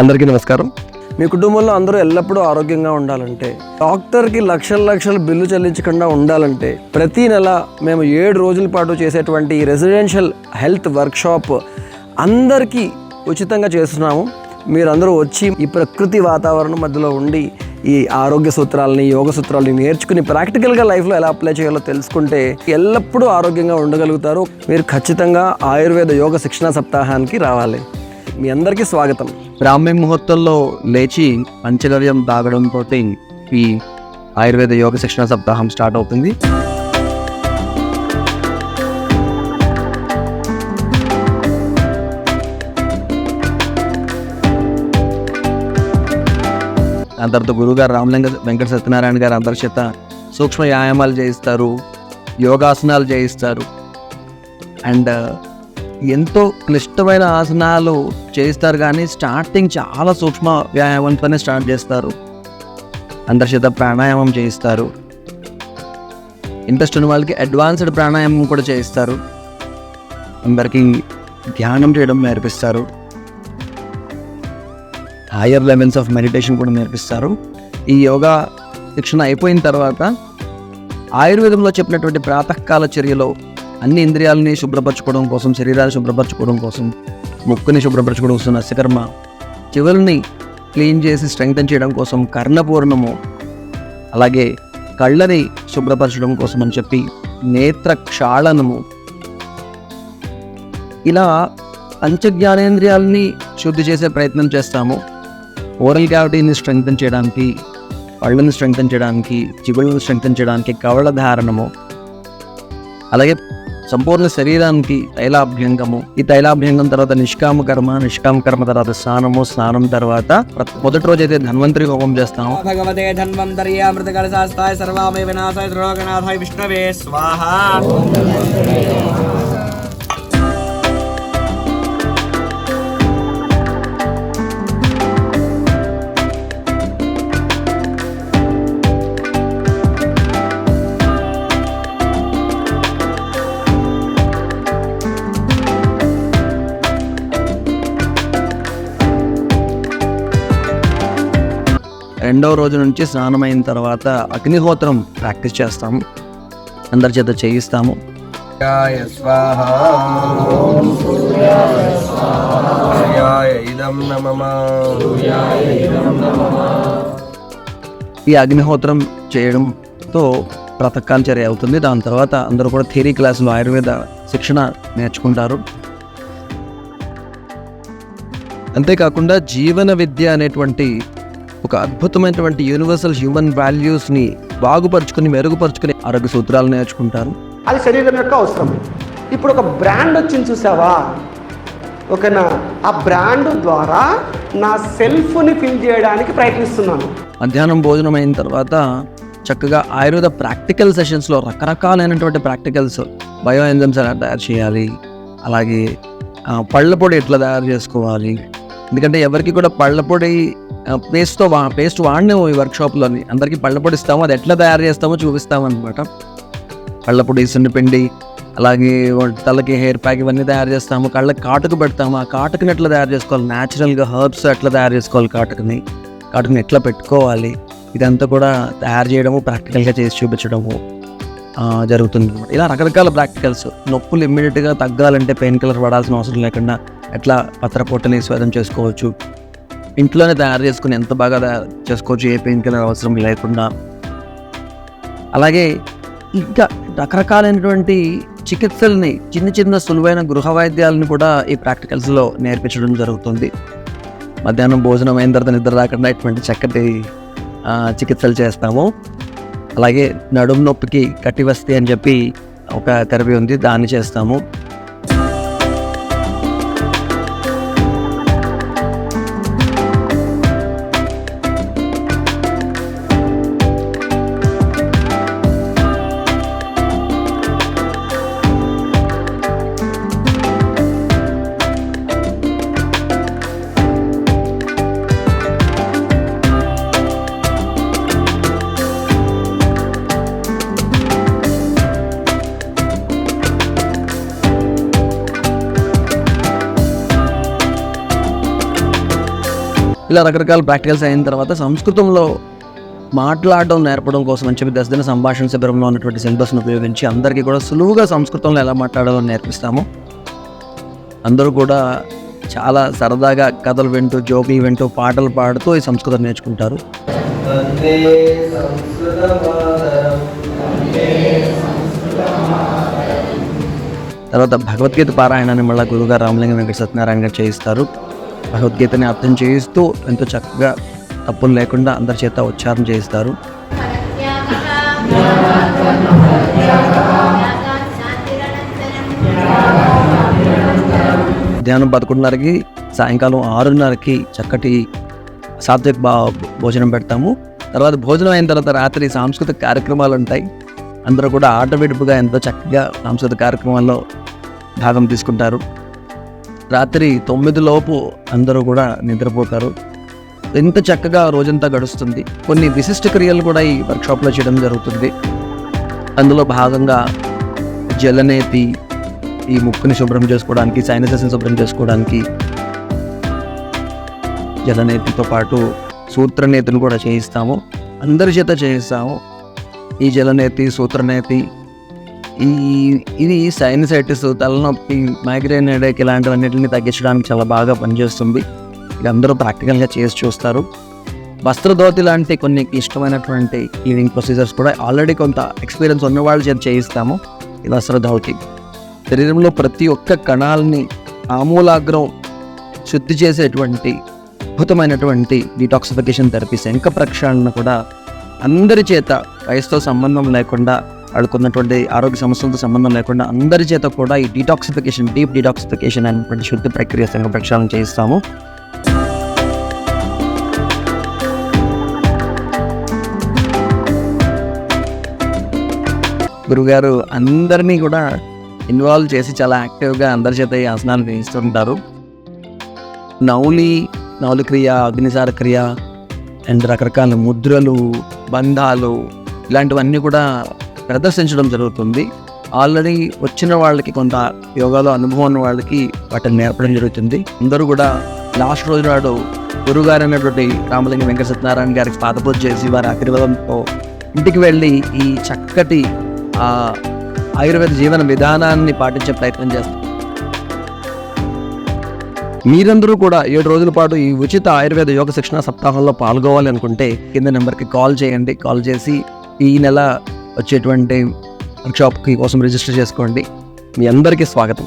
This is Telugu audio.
అందరికీ నమస్కారం. మీ కుటుంబంలో అందరూ ఎల్లప్పుడూ ఆరోగ్యంగా ఉండాలంటే డాక్టర్కి లక్షల లక్షల బిల్లు చెల్లించకుండా ఉండాలంటే ప్రతి నెల మేము ఏడు రోజుల పాటు చేసేటువంటి ఈ రెసిడెన్షియల్ హెల్త్ వర్క్షాప్ అందరికీ ఉచితంగా చేస్తున్నాము. మీరందరూ వచ్చి ఈ ప్రకృతి వాతావరణం మధ్యలో ఉండి ఈ ఆరోగ్య సూత్రాలని యోగ సూత్రాలని నేర్చుకుని ప్రాక్టికల్గా లైఫ్లో ఎలా అప్లై చేయాలో తెలుసుకుంటే ఎల్లప్పుడూ ఆరోగ్యంగా ఉండగలుగుతారు. మీరు ఖచ్చితంగా ఆయుర్వేద యోగ శిక్షణ సప్తాహానికి రావాలి. మీ అందరికీ స్వాగతం. బ్రాహ్మీ ముహూర్తంలో లేచి పంచగవ్యం తాగడంతో ఈ ఆయుర్వేద యోగ శిక్షణ సప్తాహం స్టార్ట్ అవుతుంది. దాని తర్వాత గురుగారు రామలింగ వెంకట సత్యనారాయణ గారు అందరి చేత సూక్ష్మ వ్యాయామాలు చేయిస్తారు యోగాసనాలు చేయిస్తారు. అండ్ ఎంతో క్లిష్టమైన ఆసనాలు చేస్తారు కానీ స్టార్టింగ్ చాలా సూక్ష్మ వ్యాయామంతోనే స్టార్ట్ చేస్తారు. అందరి ప్రాణాయామం చేయిస్తారు. ఇంట్రెస్ట్ ఉన్న వాళ్ళకి అడ్వాన్స్డ్ ప్రాణాయామం కూడా చేయిస్తారు. అందరికీ ధ్యానం చేయడం నేర్పిస్తారు. హయ్యర్ లెవెల్స్ ఆఫ్ మెడిటేషన్ కూడా నేర్పిస్తారు. ఈ యోగా శిక్షణ అయిపోయిన తర్వాత ఆయుర్వేదంలో చెప్పినటువంటి ప్రాతకాల చర్యలో అన్ని ఇంద్రియాలని శుభ్రపరచుకోవడం కోసం శరీరాన్ని శుభ్రపరచుకోవడం కోసం ముక్కుని శుభ్రపరచుకోవడం కోసం నస్యకర్మ చెవుల్ని క్లీన్ చేసి స్ట్రెంగ్తన్ చేయడం కోసం కర్ణపూర్ణము అలాగే కళ్ళని శుభ్రపరచడం కోసం అని చెప్పి నేత్ర క్షాళనము ఇలా పంచజ్ఞానేంద్రియాలని శుద్ధి చేసే ప్రయత్నం చేస్తాము. ఓరల్ క్యావిటీని స్ట్రెంగ్తన్ చేయడానికి కళ్ళని స్ట్రెంగ్తన్ చేయడానికి చిగుళ్ళని స్ట్రెంగ్తన్ చేయడానికి కవళ ధారణము అలాగే సంపూర్ణ శరీరానికి తైలాభ్యంగము. ఈ తైలాభ్యంగం తర్వాత నిష్కామ కర్మ నిష్కామ కర్మ తర్వాత స్నానము స్నానం తర్వాత మొదటి రోజు అయితే ధన్వంతరి హోమం చేస్తాము. భగవతే ధన్వంతర్యామృతకలశాస్తాయ సర్వామయ వినాశాయ త్రిలోకనాథాయ విష్ణవే స్వాహ! రెండవ రోజు నుంచి స్నానం అయిన తర్వాత అగ్నిహోత్రం ప్రాక్టీస్ చేస్తాము. అందరి చేత చేయిస్తాము. ఈ అగ్నిహోత్రం చేయడంతో ప్రాతకాల చర్య అవుతుంది. దాని తర్వాత అందరూ కూడా థియరీ క్లాసులో ఆయుర్వేద శిక్షణ నేర్చుకుంటారు. అంతేకాకుండా జీవన విద్య అనేటువంటి ఒక అద్భుతమైనటువంటి యూనివర్సల్ హ్యూమన్ వాల్యూస్ని బాగుపరుచుకుని మెరుగుపరుచుకుని ఆరోగ్య సూత్రాలు నేర్చుకుంటారు. అది శరీరం యొక్క అవసరం. ఇప్పుడు ఒక బ్రాండ్ వచ్చింది చూసావా? ఓకేనా? ఆ బ్రాండ్ ద్వారా నా సెల్ఫ్ని ఫిల్ చేయడానికి ప్రయత్నిస్తున్నాను. మధ్యాహ్నం భోజనం అయిన తర్వాత చక్కగా ఆయుర్వేద ప్రాక్టికల్ సెషన్స్లో రకరకాలైనటువంటి ప్రాక్టికల్స్ బయో ఎంజమ్స్ ఎలా తయారు చేయాలి? అలాగే పళ్ళ పొడి ఎట్లా తయారు చేసుకోవాలి? ఎందుకంటే ఎవరికి కూడా పళ్ళ పొడి పేస్ట్తో వా పేస్ట్ వాడినాము ఈ వర్క్షాప్లోని అందరికీ పళ్ళ పొడి ఇస్తాము అది ఎట్లా తయారు చేస్తామో చూపిస్తాము అనమాట పళ్ళ పిండి అలాగే తలకి హెయిర్ ప్యాక్ ఇవన్నీ తయారు చేస్తాము. కళ్ళకి కాటుకు పెడతాము. ఆ కాటుకుని ఎట్లా తయారు చేసుకోవాలి? న్యాచురల్గా హర్బ్స్ ఎట్లా తయారు చేసుకోవాలి కాటుకుని? కాటుకుని ఎట్లా పెట్టుకోవాలి? ఇదంతా కూడా తయారు చేయడము ప్రాక్టికల్గా చేసి చూపించడము జరుగుతుంది అనమాట ఇలా రకరకాల ప్రాక్టికల్స్ నొప్పులు ఇమ్మీడియట్గా తగ్గాలంటే పెయిన్ కిల్లర్ పడాల్సిన అవసరం లేకుండా ఎట్లా పత్రపూటని స్వేదం చేసుకోవచ్చు? ఇంట్లోనే తయారు చేసుకుని ఎంత బాగా తయారు చేసుకోవచ్చు ఏ పెయిన్ కిల్లర్ అవసరం లేకుండా. అలాగే ఇంకా రకరకాలైనటువంటి చికిత్సల్ని చిన్న చిన్న సులువైన గృహ వైద్యాలను కూడా ఈ ప్రాక్టికల్స్లో నేర్పించడం జరుగుతుంది. మధ్యాహ్నం భోజనం అయిన తర్వాత నిద్ర రాకుండా ఇటువంటి చక్కటి చికిత్సలు చేస్తాము. అలాగే నడుము నొప్పికి కట్టి వస్తే అని చెప్పి ఒక థెరపీ ఉంది దాన్ని చేస్తాము. ఇలా రకరకాల ప్రాక్టికల్స్ అయిన తర్వాత సంస్కృతంలో మాట్లాడడం నేర్పడం కోసం అని చెప్పి దశదిన సంభాషణ శిబిరంలో ఉన్నటువంటి సిలబస్ను ఉపయోగించి అందరికీ కూడా సులువుగా సంస్కృతంలో ఎలా మాట్లాడాలో నేర్పిస్తాము. అందరూ కూడా చాలా సరదాగా కథలు వింటూ జోకులు వింటూ పాటలు పాడుతూ ఈ సంస్కృతం నేర్చుకుంటారు. తర్వాత భగవద్గీత పారాయణాన్ని మళ్ళీ గురుగారు రామలింగ వెంకట సత్యనారాయణ గారు చేయిస్తారు. భగవద్గీతని అర్థం చేయిస్తూ ఎంతో చక్కగా తప్పులు లేకుండా అందరి చేత ఉచ్చారణ చేయిస్తారు. మధ్యాహ్నం పదకొండున్నరకి సాయంకాలం ఆరున్నరకి చక్కటి సాత్విక భా భోజనం పెడతాము. తర్వాత భోజనం అయిన తర్వాత రాత్రి సాంస్కృతిక కార్యక్రమాలు ఉంటాయి. అందరూ కూడా ఆటవిడుపుగా ఎంతో చక్కగా సాంస్కృతిక కార్యక్రమాల్లో భాగం తీసుకుంటారు. రాత్రి తొమ్మిది లోపు అందరూ కూడా నిద్రపోతారు. ఎంత చక్కగా రోజంతా గడుస్తుంది. కొన్ని విశిష్ట క్రియలు కూడా ఈ వర్క్షాప్లో చేయడం జరుగుతుంది. అందులో భాగంగా జలనేతి ఈ ముక్కుని శుభ్రం చేసుకోవడానికి సైనసెస్ని శుభ్రం చేసుకోవడానికి జలనేతితో పాటు సూత్రనేతిని కూడా చేయిస్తాము. అందరి చేత చేయిస్తాము. ఈ జలనేతి సూత్రనేతి ఈ ఇది సైనసైటిస్ తలనొప్పి మైగ్రేన్ హెడేక్ ఇలాంటివన్నిటిని తగ్గించడానికి చాలా బాగా పనిచేస్తుంది. ఇది అందరూ ప్రాక్టికల్గా చేసి చూస్తారు. వస్త్రధోతి లాంటి కొన్ని ఇష్టమైనటువంటి క్లీనింగ్ ప్రొసీజర్స్ కూడా ఆల్రెడీ కొంత ఎక్స్పీరియన్స్ ఉన్న వాళ్ళ చేత చేయిస్తాము. ఈ వస్త్రధోతి. శరీరంలో ప్రతి ఒక్క కణాలని ఆమూలాగ్రం శుద్ధి చేసేటువంటి అద్భుతమైనటువంటి డీటాక్సిఫికేషన్ థెరపీ శంఖ ప్రక్షాళన కూడా అందరి చేత వయసుతో సంబంధం లేకుండా వాళ్ళకున్నటువంటి ఆరోగ్య సమస్యలతో సంబంధం లేకుండా అందరి చేత కూడా ఈ డీటాక్సిఫికేషన్ డీప్ డీటాక్సిఫికేషన్ అనేటువంటి శుద్ధి ప్రక్రియ సంఘ ప్రక్షాళన చేయిస్తాము. గురుగారు అందరినీ కూడా ఇన్వాల్వ్ చేసి చాలా యాక్టివ్గా అందరి చేత ఈ ఆసనాలు వేయిస్తుంటారు నౌలి నౌలిక్రియ అగ్నిసార క్రియ అండ్ రకరకాల ముద్రలు బంధాలు ఇలాంటివన్నీ కూడా ప్రదర్శించడం జరుగుతుంది. ఆల్రెడీ వచ్చిన వాళ్ళకి కొంత యోగాలో అనుభవం ఉన్న వాళ్ళకి వాటిని నేర్పడం జరుగుతుంది. అందరూ కూడా లాస్ట్ రోజు నాడు గురుగారు అయినటువంటి రామలింగ వెంకట సత్యనారాయణ గారికి పాదపూజ చేసి వారి ఆశీర్వాదంతో ఇంటికి వెళ్ళి ఈ చక్కటి ఆయుర్వేద జీవన విధానాన్ని పాటించే ప్రయత్నం చేస్తారు మీరందరూ కూడా ఏడు రోజుల పాటు ఈ ఉచిత ఆయుర్వేద యోగ శిక్షణ సప్తాహంలో పాల్గొవాలి అనుకుంటే కింద నెంబర్కి కాల్ చేయండి. కాల్ చేసి ఈ నెల వచ్చేటువంటి వర్క్షాప్కి కోసం రిజిస్టర్ చేసుకోండి. మీ అందరికీ స్వాగతం.